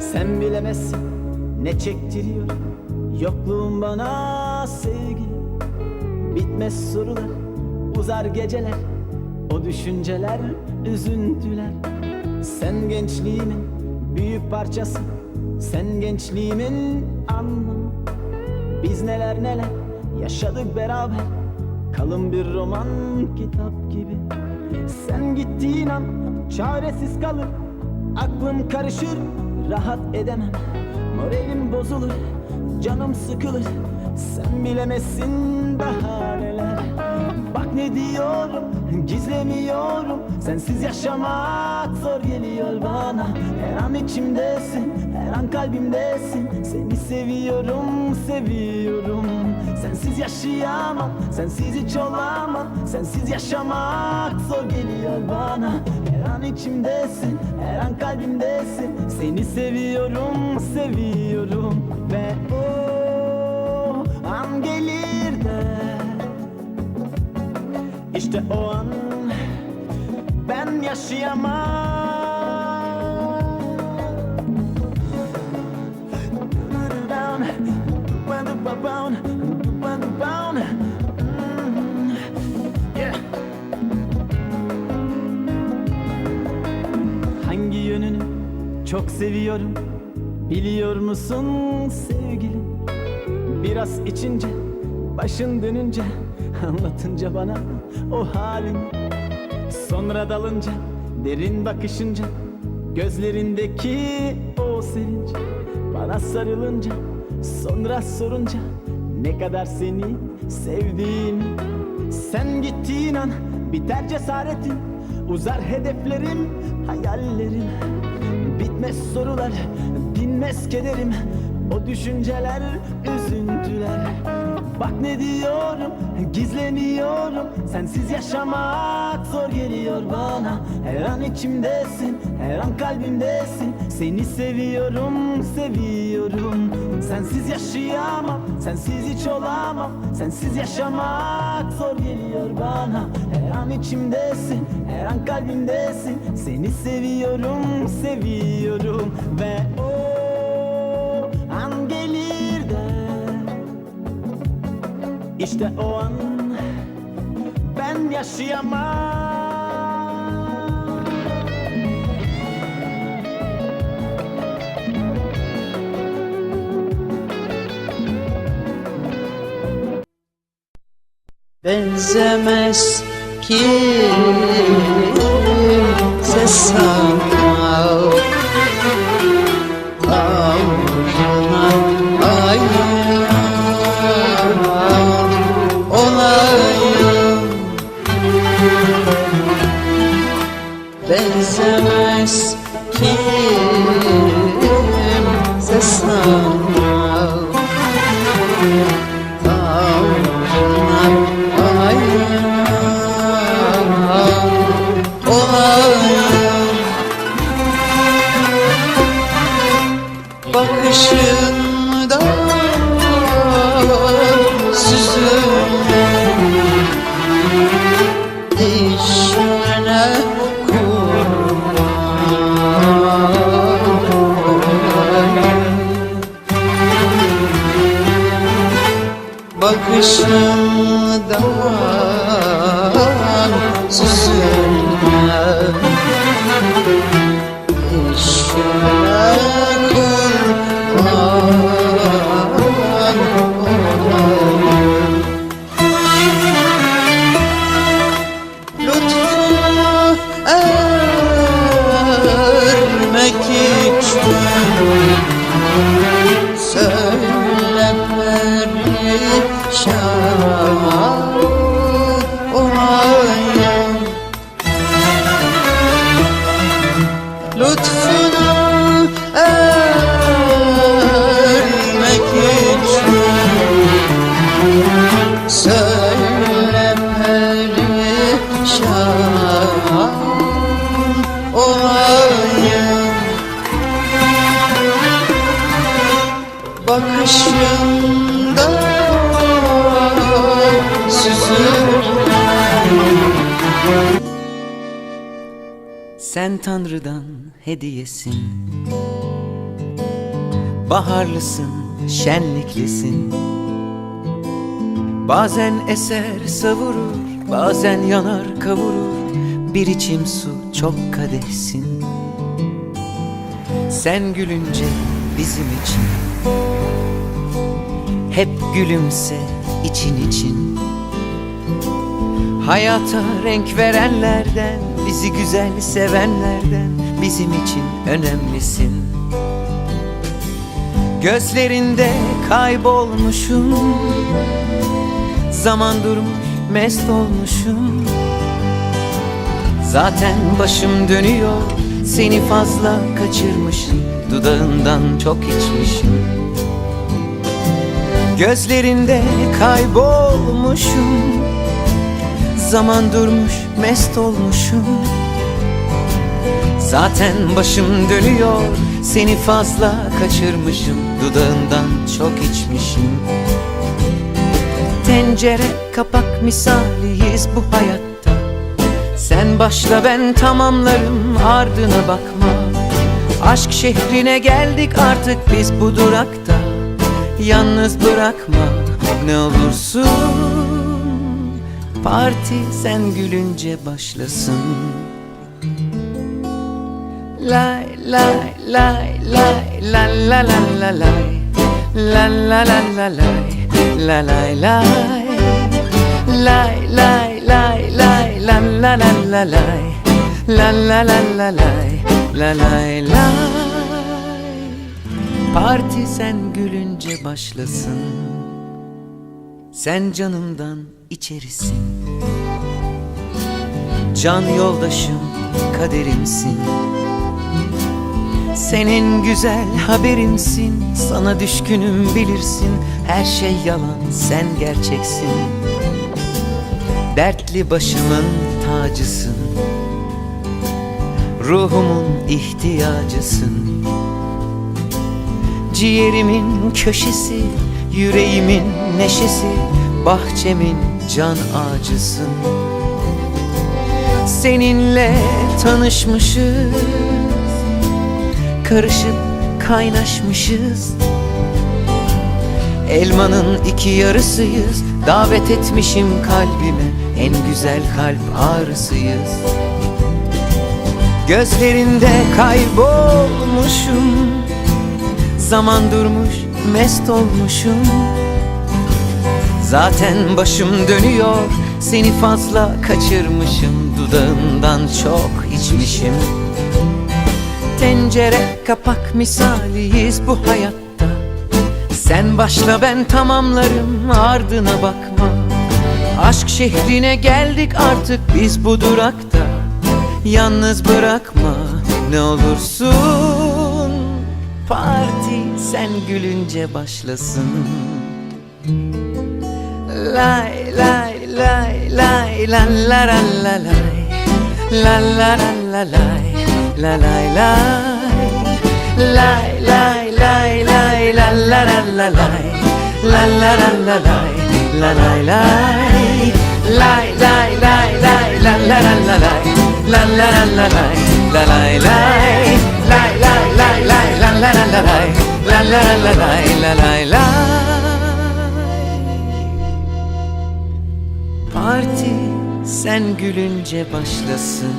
Sen bilemezsin ne çektiriyor. Yokluğun bana sevgi. Bitmez sorular Uzar geceler. O düşünceler Üzüntüler. Sen gençliğimin Büyük parçası. Sen gençliğimin anlamı. Biz neler neler Yaşadık beraber. Kalın bir roman kitap gibi. Sen gittiğin an Çaresiz kalır. Aklım karışır Rahat edemem. Moralim bozulur. Canım sıkılır. Sen bilemezsin daha neler Bak ne diyorum Gizlemiyorum. Sensiz yaşamak zor geliyor bana. Her an içimdesin Her an kalbimdesin. Seni seviyorum Seviyorum. Sensiz yaşayamam Sensiz hiç olamam. Sensiz yaşamak zor geliyor bana. Her an içimdesin Her an kalbimdesin. Seni seviyorum Seviyorum. Ve o an gelir de işte o an ben yaşayamam Mm. Hangi yönünü çok seviyorum Biliyor musun sevgilim Biraz içince Başın dönünce Anlatınca bana o halini Sonra dalınca Derin bakışınca Gözlerindeki o sevinç. Bana sarılınca Sonra sorunca Ne kadar seni sevdiğimi Sen gittiğin an Biter cesaretin Uzar hedeflerim Hayallerim. Bitmez sorular Dinmez kederim O düşünceler Üzüntüler Bak ne diyorum Gizlemiyorum Sensiz yaşamak zor geliyor bana. Her an içimdesin Her an kalbimdesin. Seni seviyorum Seviyorum. Sensiz yaşayamam Sensiz hiç olamam. Sensiz yaşamak zor geliyor bana. Her an içimdesin Her an kalbimdesin. Seni seviyorum Seviyorum. Ve o an gelir işte o an ben yaşayamam. Benzemez kimse sana Bakışından süzülme Süzülen Sen Tanrı'dan hediyesin. Baharlısın, şenliklisin. Bazen eser savurur, bazen yanar kavurur. Bir içim su çok kadehsin. Sen gülünce bizim için Hep gülümse için için. Hayata renk verenlerden Bizi güzel sevenlerden Bizim için önemlisin. Gözlerinde kaybolmuşum Zaman durmuş mest olmuşum. Zaten başım dönüyor Seni fazla kaçırmışım Dudağından çok içmişim Gözlerinde kaybolmuşum. Zaman durmuş mest olmuşum. Zaten başım dönüyor Seni fazla kaçırmışım. Dudağından çok içmişim. Tencere kapak misaliyiz bu hayatta. Sen başla ben tamamlarım ardına bakma. Aşk şehrine geldik artık biz bu durakta Yalnız bırakma ne olursun Parti sen gülünce başlasın Lay lay lay lay la la la la lay La la la la lay La lay lay Lay lay lay lay la la la la lay La la la la lay La lay lay Parti sen gülünce başlasın. Sen canımdan içerisin. Can yoldaşım kaderimsin. Senin güzel haberimsin. Sana düşkünüm bilirsin. Her şey yalan sen gerçeksin. Dertli başımın tacısın. Ruhumun ihtiyacısın Ciğerimin köşesi Yüreğimin neşesi Bahçemin can ağacısın Seninle tanışmışız Karışıp kaynaşmışız. Elmanın iki yarısıyız Davet etmişim kalbime En güzel kalp ağrısıyız. Gözlerinde kaybolmuşum Zaman durmuş mest olmuşum. Zaten başım dönüyor Seni fazla kaçırmışım. Dudağından çok içmişim. Tencere kapak misaliyiz bu hayatta. Sen başla ben tamamlarım ardına bakma. Aşk şehrine geldik artık biz bu durakta. Yalnız bırakma ne olursun. Parti sen gülünce başlasın. Lay lay lay lay la la la la lay. La la la la lay La lay lay. Lay lay lay lay la la la la lay. La la la la lay La lay lay. Lay lay lay lay la la la la lay. La la la la lay La lay lay la la lay la lay lay Parti sen gülünce başlasın.